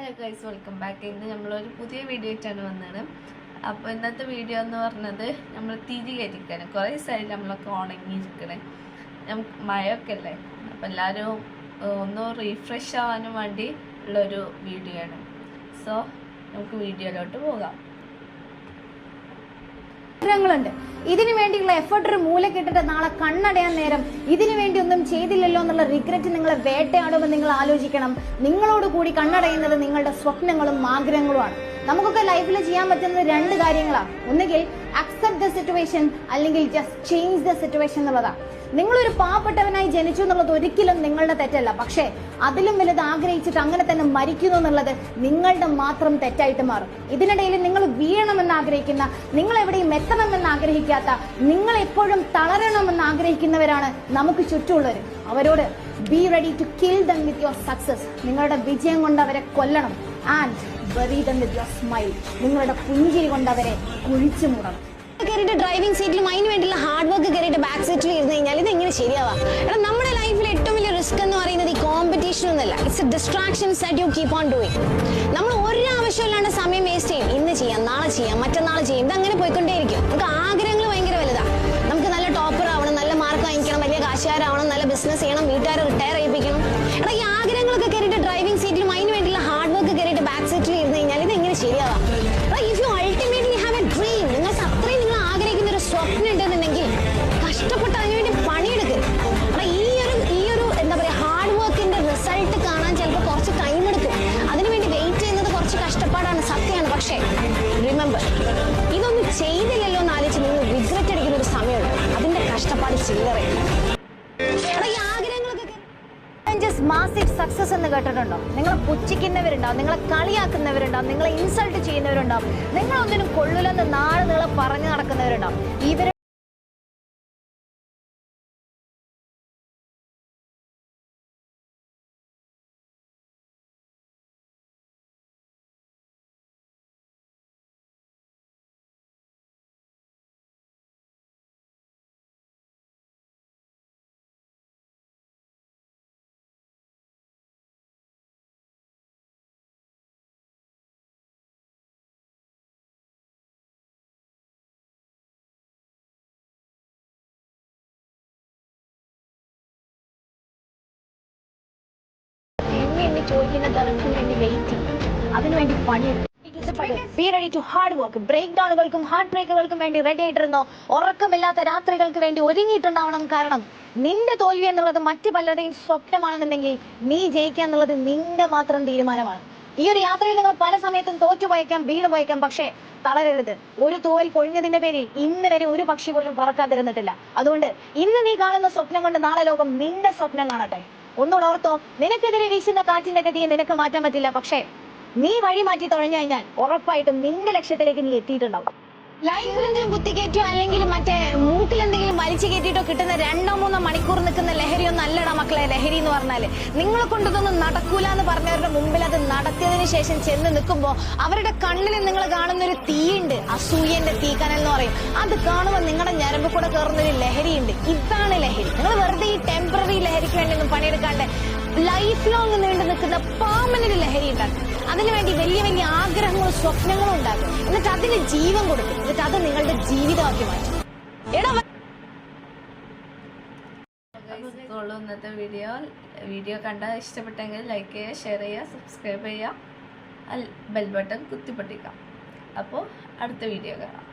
Hello guys welcome back ഇന്ന് നമ്മളൊരു പുതിയ വീഡിയോ ആയിട്ടാണ് വന്നത്. അപ്പോൾ ഇന്നത്തെ വീഡിയോ എന്ന് പറഞ്ഞത് നമ്മൾ തിരി കരിക്കാണ് കുറേ സൈഡിൽ നമ്മളൊക്കെ ഉണങ്ങിയിരിക്കണേ. നമുക്ക് മഴയൊക്കെ അല്ലേ? അപ്പം എല്ലാവരും ഒന്ന് റീഫ്രഷ് ആവാനും വേണ്ടി ഉള്ളൊരു വീഡിയോ ആണ്. സോ നമുക്ക് വീഡിയോയിലോട്ട് പോകാം. ആഗ്രഹങ്ങളുണ്ട് ഇതിനു വേണ്ടിയുള്ള എഫേർട്ട് ഒരു മൂലക്കിട്ടിട്ട് നാളെ കണ്ണടയാൻ നേരം ഇതിനു വേണ്ടി ഒന്നും ചെയ്തില്ലല്ലോ എന്നുള്ള റിഗ്രറ്റ് നിങ്ങളെ വേട്ടയാടുമ്പോൾ നിങ്ങൾ ആലോചിക്കണം. നിങ്ങളോട് കൂടി കണ്ണടയുന്നത് നിങ്ങളുടെ സ്വപ്നങ്ങളും ആഗ്രഹങ്ങളുമാണ്. നമുക്കൊക്കെ ലൈഫിൽ ചെയ്യാൻ പറ്റുന്നത് രണ്ട് കാര്യങ്ങളാണ് ഒന്നുകിൽ അക്സെപ്റ്റ് ദ സിറ്റുവേഷൻ അല്ലെങ്കിൽ ജസ്റ്റ് ചേഞ്ച് ദ സിറ്റുവേഷൻ എന്നുള്ളതാണ് നിങ്ങളൊരു പാവപ്പെട്ടവനായി ജനിച്ചു എന്നുള്ളത് ഒരിക്കലും നിങ്ങളുടെ തെറ്റല്ല. പക്ഷേ അതിലും വലുത് ആഗ്രഹിച്ചിട്ട് അങ്ങനെ തന്നെ മരിക്കുന്നു എന്നുള്ളത് നിങ്ങളുടെ മാത്രം തെറ്റായിട്ട് മാറും. ഇതിനിടയിൽ നിങ്ങൾ വീഴണമെന്ന് ആഗ്രഹിക്കുന്ന നിങ്ങൾ എവിടെയും എത്തണമെന്ന് ആഗ്രഹിക്കാത്ത നിങ്ങൾ എപ്പോഴും തളരണമെന്ന് ആഗ്രഹിക്കുന്നവരാണ് നമുക്ക് ചുറ്റുമുള്ളവർ. അവരോട് be ready to kill them with your success നിങ്ങളുടെ വിജയം കൊണ്ട് അവരെ കൊല്ലണം. And bury them with your smile നിങ്ങളുടെ പുഞ്ചിരി കൊണ്ട് അവരെ കുഴിച്ചു മൂടണം. കയറിയിട്ട് ഡ്രൈവിംഗ് സീറ്റിലും അതിന് വേണ്ടിയുള്ള ഹാർഡ് വർക്ക് കയറിയിട്ട് ബാക്ക് സീറ്റിൽ ഇരുന്ന് കഴിഞ്ഞാൽ ഇത് എങ്ങനെ ശരിയാവാ? എടാ നമ്മുടെ ലൈഫിൽ ഏറ്റവും വലിയ റിസ്ക് എന്ന് പറയുന്നത് ഈ കോമ്പറ്റീഷൻ ഒന്നല്ല. It's distractions that you keep on doing നമ്മൾ ഒരു ആവശ്യമില്ലാണ്ട് സമയം വേസ്റ്റ് ചെയ്യും. ഇന്ന് ചെയ്യാം നാളെ ചെയ്യാം മറ്റന്നാൾ ചെയ്യും. ഇത് അങ്ങനെ പോയിക്കൊണ്ടേയിരിക്കും. നമുക്ക് ആഗ്രഹങ്ങൾ ഭയങ്കര വലുതാ. നമുക്ക് നല്ല ടോപ്പർ ആവണം നല്ല മാർക്ക് വാങ്ങിക്കണം വലിയ കാശുകാരാവണം നല്ല ബിസിനസ് ചെയ്യണം വീട്ടുകാരെ റിട്ടയർ ചെയ്യിപ്പിക്കണം. പക്ഷേ റിമെമ്പർ ഇതൊന്നും ചെയ്തില്ലല്ലോ എന്ന് ആലോചിച്ച് നിങ്ങൾ റിഗ്രറ്റ് അടിക്കുന്ന ഒരു സമയമുണ്ട്. അതിന്റെ കഷ്ടപ്പാട് ചില്ലറയില്ല മാസീവ് സക്സസ് എന്ന് കേട്ടിട്ടുണ്ടോ? നിങ്ങളെ പുച്ഛിക്കുന്നവരുണ്ടാവും നിങ്ങളെ കളിയാക്കുന്നവരുണ്ടാവും നിങ്ങളെ ഇൻസൾട്ട് ചെയ്യുന്നവരുണ്ടാവും നിങ്ങളൊന്നിനും കൊള്ളില്ലെന്ന് നാളെ നിങ്ങളെ പറഞ്ഞു നടക്കുന്നവരുണ്ടാവും. ഇവർ എന്നെ ചോദിക്കുന്ന വേണ്ടി അതിനുവേണ്ടി പണിയെടുക്കും ഹാർഡ് വർക്ക് ബ്രേക്ക് ഡൗണുകൾക്കും ഹാർട്ട് ബ്രേക്കുകൾക്കും വേണ്ടി റെഡി ആയിട്ടിരുന്നോ? ഉറക്കമില്ലാത്ത രാത്രികൾക്ക് വേണ്ടി ഒരുങ്ങിയിട്ടുണ്ടാവണം കാരണം നിന്റെ തോൽവി എന്നുള്ളത് മറ്റു പലരുടെയും സ്വപ്നമാണെന്നുണ്ടെങ്കിൽ നീ ജയിക്കുക എന്നുള്ളത് നിന്റെ മാത്രം തീരുമാനമാണ്. ഈ ഒരു യാത്രയിൽ നിങ്ങൾ പല സമയത്തും തോറ്റു പോയേക്കാം വീണ് പോയേക്കാം പക്ഷേ തളരരുത്. ഒരു തോൽ പൊഴിഞ്ഞതിന്റെ പേരിൽ ഇന്ന് വരെ ഒരു പക്ഷി പോലും പറക്കാതിരുന്നിട്ടില്ല. അതുകൊണ്ട് ഇന്ന് നീ കാണുന്ന സ്വപ്നം കൊണ്ട് നാളെ ലോകം നിന്റെ സ്വപ്നം കാണട്ടെ. ഒന്നുകൂടെ ഓർത്തോ നിനക്കെതിരെ വീശുന്ന കാറ്റിന്റെ ഗതിയെ നിനക്ക് മാറ്റാൻ പറ്റില്ല. പക്ഷേ നീ വഴി മാറ്റി തുഴഞ്ഞു കഴിഞ്ഞാൽ ഉറപ്പായിട്ടും നിന്റെ ലക്ഷ്യത്തിലേക്ക് നീ എത്തിയിട്ടുണ്ടാവും. ലൈഫിലെന്തെങ്കിലും കുത്തിക്കേറ്റോ അല്ലെങ്കിൽ മറ്റേ മൂക്കിൽ എന്തെങ്കിലും വലിച്ചു കയറ്റിയിട്ടോ കിട്ടുന്ന രണ്ടോ മൂന്നോ മണിക്കൂർ നിൽക്കുന്ന ലഹരി ഒന്നും അല്ലടാ മക്കളെ. ലഹരി എന്ന് പറഞ്ഞാൽ നിങ്ങളെ കൊണ്ടതൊന്നും നടക്കൂല എന്ന് പറഞ്ഞവരുടെ മുമ്പിൽ അത് നടത്തിയതിനു ശേഷം ചെന്ന് നിൽക്കുമ്പോൾ അവരുടെ കണ്ണിൽ നിങ്ങൾ കാണുന്ന ഒരു തീയുണ്ട്. അസൂയന്റെ തീ എന്ന് പറയും അത് കാണുമ്പോൾ നിങ്ങളുടെ ഞരമ്പ് കൂടെ കയറുന്ന ഒരു ലഹരിയുണ്ട്. ഇതാണ് ലഹരി. നിങ്ങൾ വെറുതെ ഈ ടെമ്പററി ലഹരിക്ക് വേണ്ടി ഒന്നും പണിയെടുക്കാണ്ട് ലൈഫ് ലോങ് നീണ്ടു നിൽക്കുന്ന പെർമനന്റ് ലഹരി ഉണ്ടാക്കും. അതിനുവേണ്ടി വലിയ വലിയ ആഗ്രഹങ്ങളും സ്വപ്നങ്ങളും ഉണ്ടാക്കും. എന്നിട്ട് അതിന് ജീവൻ കൊടുക്കും. എന്നിട്ട് അത് നിങ്ങളുടെ ജീവിതമാക്കി മാറ്റും. എടാ ഇന്നത്തെ വീഡിയോ വീഡിയോ കണ്ടാൽ ഇഷ്ടപ്പെട്ടെങ്കിൽ ലൈക്ക് ചെയ്യുക ഷെയർ ചെയ്യുക സബ്സ്ക്രൈബ് ചെയ്യുക. ബെൽ ബട്ടൺ കുത്തിപ്പൊട്ടിക്കാം അപ്പോൾ അടുത്ത വീഡിയോ കാണാം.